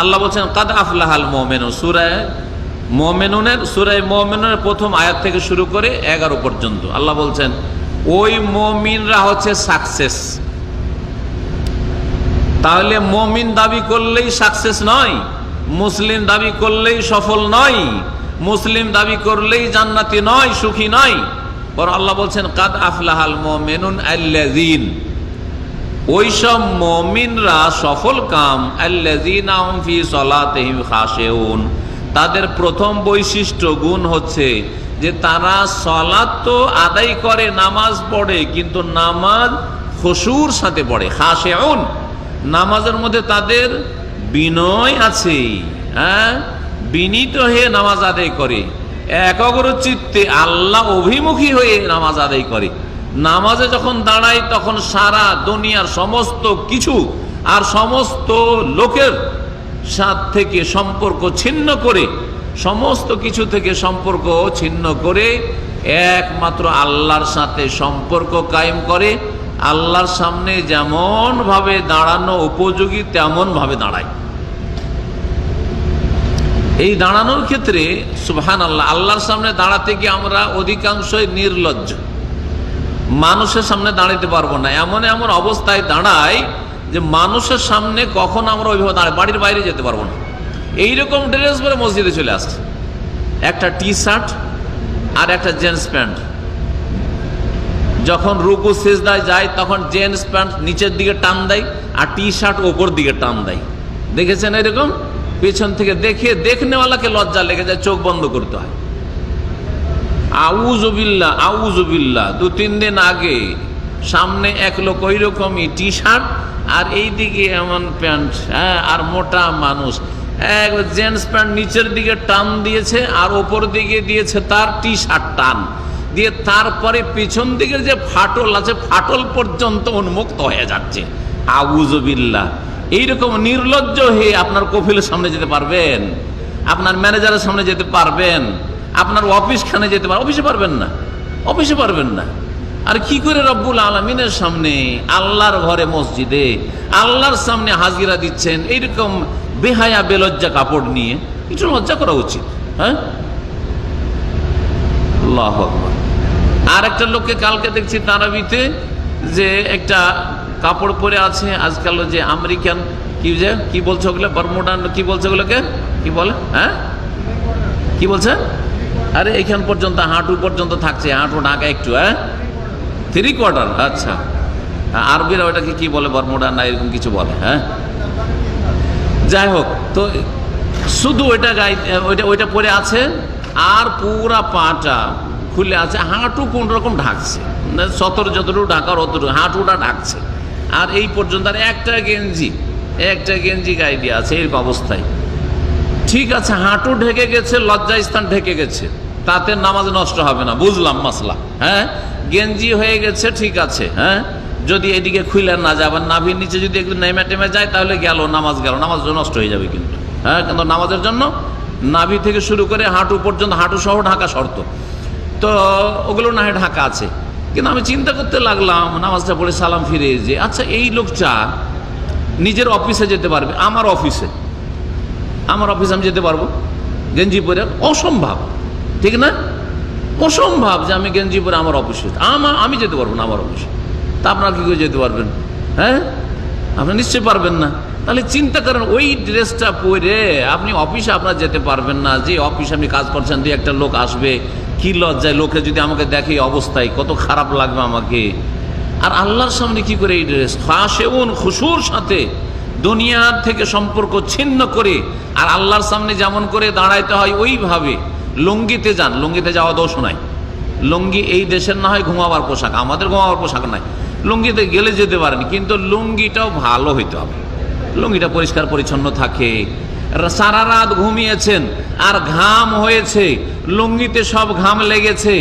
আল্লাহ বলছেন, কাদ আফলাহাল মোমেনু সুরায় মোমেনুনের সুরায় মোমেনুনের প্রথম আয়াত থেকে শুরু করে এগারো পর্যন্ত। আল্লাহ বলছেন, ওই মমিনরা হচ্ছে সাকসেস। তাহলে মমিন দাবি করলেই সাকসেস নয়, মুসলিম দাবি করলেই সফল নয়, মুসলিম দাবি করলেই জান্নাতি নয়, সুখী নয়। বর আল্লাহ বলছেন, কাদ আফলাহাল মোমেনুন আল্লাযিন। ওইসব মমিনরা সফল কাম সলাতিহিম খাশিউন। তাদের প্রথম বৈশিষ্ট্য গুণ হচ্ছে যে তারা সলাত তো আদায় করে, নামাজ পড়ে, কিন্তু নামাজ খুশুর সাথে পড়ে, খাশিউন। নামাজের মধ্যে তাদের বিনয় আছে হ্যাঁ? বিনীত হয়ে নামাজ আদায় করে। একগ্র চিত্তে আল্লাহ অভিমুখী হয়ে নামাজ আদায় করে। নামাজে যখন দাঁড়াই, তখন সারা দুনিয়ার সমস্ত কিছু আর সমস্ত লোকের সাথ থেকে সম্পর্ক ছিন্ন করে, সমস্ত কিছু থেকে সম্পর্ক ছিন্ন করে, একমাত্র আল্লাহর সাথে সম্পর্ক কায়েম করে, আল্লাহর সামনে যেমন ভাবে দাঁড়ানো উপযোগী তেমন ভাবে দাঁড়ায়। এই দাঁড়ানোর ক্ষেত্রে সুবহান আল্লাহ আল্লাহর সামনে দাঁড়াতে গিয়ে আমরা অধিকাংশই নির্লজ্জ। মানুষের সামনে দাঁড়াতে পারব না। এমন এমন অবস্থায় দাঁড়ায় যে মানুষের সামনে কখন আমরা ওইভাবে দাঁড়াই, বাড়ির বাইরে যেতে পারব না। এইরকম ড্রেস পরে মসজিদে চলে আসছে। একটা টি শার্ট আর একটা জিন্স প্যান্ট। যখন রুকু সেজদায় যায়, তখন জিন্স প্যান্ট নিচের দিকে টান দেয় আর টি শার্ট ওপর দিকে টান দেয়। দেখেছেন এরকম? পেছন থেকে দেখে, দেখনেওয়ালাকে লজ্জা লেগে যায়, চোখ বন্ধ করতে হয়। আউজবিল্লা আউজবিল্লা দু, তিন দিন আগে সামনে এক লোক ওই রকমই টি শার্ট আর এই দিকে এমন প্যান্ট হ্যাঁ আর মোটা মানুষ। এক জেন্টস প্যান্ট নিচের দিকে টান দিয়েছে আর ওপর দিকে দিয়েছে তার টি শার্ট টান। দিয়ে তারপরে পিছন দিকের যে ফাটল আছে, ফাটল পর্যন্ত উন্মুক্ত হয়ে যাচ্ছে। আউজবিল্লা এইরকম নির্লজ্জ হয়ে আপনার কফিলের সামনে যেতে পারবেন, আপনার ম্যানেজারের সামনে যেতে পারবেন। আপনার অফিসখানে যেতে পারবেন অফিসে পারবেন না। অফিসে পারবেন না। আর কি করে রব্বুল আলমিনের সামনে আল্লাহর ঘরে মসজিদে আল্লাহর সামনে হাজিরা দিচ্ছেন? এইরকম বেহায়া, বেলজ্জা কাপড় নিয়ে। একটু লজ্জা করা উচিত হ্যাঁ? আর একটা লোককে কালকে দেখছি তারাবিতে যে একটা কাপড় পরে আছে, আজকাল যে আমেরিকান, কি যে, কি বলছে ওগুলো? বর্মোডান কি বলছে ওগুলোকে? কি বলে? হ্যাঁ? কি বলছে? আরে, এখান পর্যন্ত হাঁটু পর্যন্ত থাকছে, হাঁটু ঢাকা একটু হ্যাঁ? থ্রি কোয়ার্টার আচ্ছা। আরবিরা ওটাকে কি বলে বর্মোডা না এরকম কিছু বলে হ্যাঁ? যাই হোক, তো শুধু ওইটা গাই, ওইটা ওইটা পরে আছে, আর পুরা পাটা খুলে আছে, হাঁটু কোন রকম ঢাকছে? সতর যতটুকু ঢাকার অতটুকু হাঁটুটা ঢাকছে। আর এই পর্যন্ত, আর একটা গেঞ্জি একটা গেঞ্জি গায়ে দিয়ে আছে, এরকম অবস্থায়। ঠিক আছে, হাঁটু ঢেকে গেছে লজ্জা স্থান ঢেকে গেছে। তাতে নামাজ নষ্ট হবে না, বুঝলাম মাসলা। হ্যাঁ? গেঞ্জি হয়ে গেছে, ঠিক আছে হ্যাঁ? যদি এদিকে খুলে না যাবেন নাভির নিচে যদি একটু নেমে টেমে যায়, তাহলে গেল, নামাজ গেল, নামাজ নষ্ট হয়ে যাবে কিন্তু। হ্যাঁ? কিন্তু নামাজের জন্য নাভি থেকে শুরু করে হাঁটু পর্যন্ত, হাঁটু সহ ঢাকা শর্ত। তো ওগুলো না হয় ঢাকা আছে। কিন্তু আমি চিন্তা করতে লাগলাম, নামাজটা পড়ে সালাম ফিরে যে আচ্ছা এই লোকটা নিজের অফিসে যেতে পারবে, আমার অফিসে। আমার অফিসে আমি যেতে পারব? গেঞ্জি পরে, অসম্ভব। ঠিক না? অসম্ভব যে আমি গেঞ্জি পরে আমার অফিসে আমার আমি যেতে পারব না আমার অফিসে তা আপনারা কী করে যেতে পারবেন? হ্যাঁ? আপনি নিশ্চয়ই পারবেন না। তাহলে চিন্তা করেন, ওই ড্রেসটা পরে আপনি অফিসে আপনার যেতে পারবেন না। যে অফিসে আপনি কাজ করছেন, দুই একটা লোক আসবে। কি লজ্জায় লোকে যদি আমাকে দেখে অবস্থায়, কত খারাপ লাগবে আমাকে। আর আল্লাহর সামনে কি করে এই ড্রেস? ফাঁসেউন খুশুর সাথে দুনিয়ার থেকে সম্পর্ক ছিন্ন করে, আর আল্লাহর সামনে যেমন করে দাঁড়াইতে হয়, ওইভাবে। লুঙ্গিতে যান, লুঙ্গিতে যাওয়া দোষ নাই। লুঙ্গি এই দেশের না হয় ঘুমাবার পোশাক, আমাদের ঘুমাবার পোশাক নাই। লুঙ্গিতে গেলে যেতে পারেন, কিন্তু লুঙ্গিটাও ভালো হইতে হবে। লুঙ্গিটা পরিষ্কার পরিচ্ছন্ন থাকে। সারা রাত ঘুমিয়েছেন, আর ঘাম হয়েছে, লুঙ্গিতে সব ঘাম লেগেছে,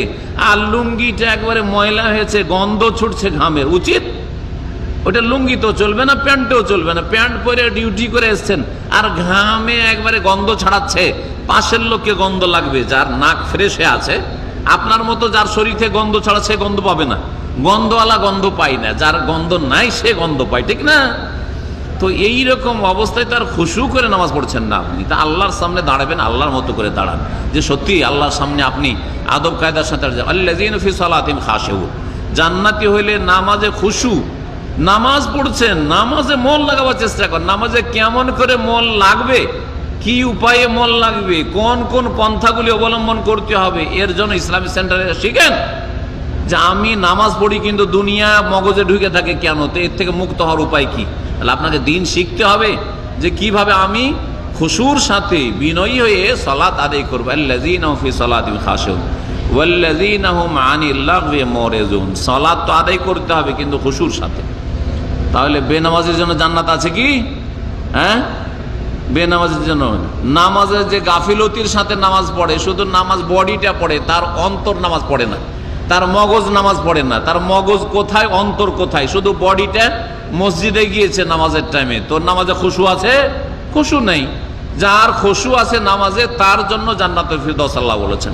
আর লুঙ্গিটা একবারে ময়লা হয়েছে, গন্ধ ছুটছে ঘামের উচিত? ওটা লুঙ্গি তো চলবে না, প্যান্টেও চলবে না। প্যান্ট পরে ডিউটি করে এসছেন, আর ঘামে একবারে গন্ধ ছাড়াচ্ছে। পাশের লোককে গন্ধ লাগবে, যার নাক ফ্রেশে আছে। আপনার মতো যার শরীরে গন্ধ ছাড়াচ্ছে গন্ধ পাবে না। গন্ধওয়ালা গন্ধ পাই না, যার গন্ধ নাই সে গন্ধ পায়, ঠিক না? তো এই রকম অবস্থায় তার খুশু করে নামাজ পড়ছেন না আপনি। তা আল্লাহর সামনে দাঁড়াবেন, আল্লাহর মতো করে দাঁড়ান। যে সত্যি আল্লাহর সামনে আপনি আদব কায়দার সাথে আল্লাহ ফি সালাতিন খাসেউ জান্নাতি হইলে নামাজে খুশু নামাজ পড়ছেন, নামাজে মন লাগাবার চেষ্টা করেন। নামাজে কেমন করে মন লাগবে? কি উপায়ে মন লাগবে? কোন কোন পন্থাগুলি অবলম্বন করতে হবে? এর জন্য ইসলামিক সেন্টারে শিখেন যে আমি নামাজ পড়ি কিন্তু দুনিয়া মগজে ঢুকে থাকে কেন? তো এর থেকে মুক্ত হওয়ার উপায় কি? তাহলে আপনাকে দিন শিখতে হবে যে কীভাবে আমি খুশুর সাথে বিনয়ী হয়ে সলাত আদায় করব। আল্লাযীন ফি সলাতিহিম খাশিউন ওয়াল্লাযীনা হুম আনিল লাগবি মুরিজুন। সলাত তো আদায় করতে হবে কিন্তু খুশুর সাথে। তাহলে বেনামাজের জন্য জান্নাত আছে কি? হ্যাঁ? বেনামাজের জন্য। নামাজের যে গাফিলতির সাথে নামাজ পড়ে, শুধু নামাজ বডিটা পড়ে, তার অন্তর নামাজ পড়ে না। তার মগজ নামাজ পড়ে না। তার মগজ কোথায়, অন্তর কোথায়? শুধু বডিটা মসজিদে গিয়েছে নামাজের টাইমে। তোর নামাজে খুশু আছে? খুশু নেই। যার খুশু আছে নামাজে, তার জন্য জান্নাতের ফিরদৌস আল্লাহ বলেছেন।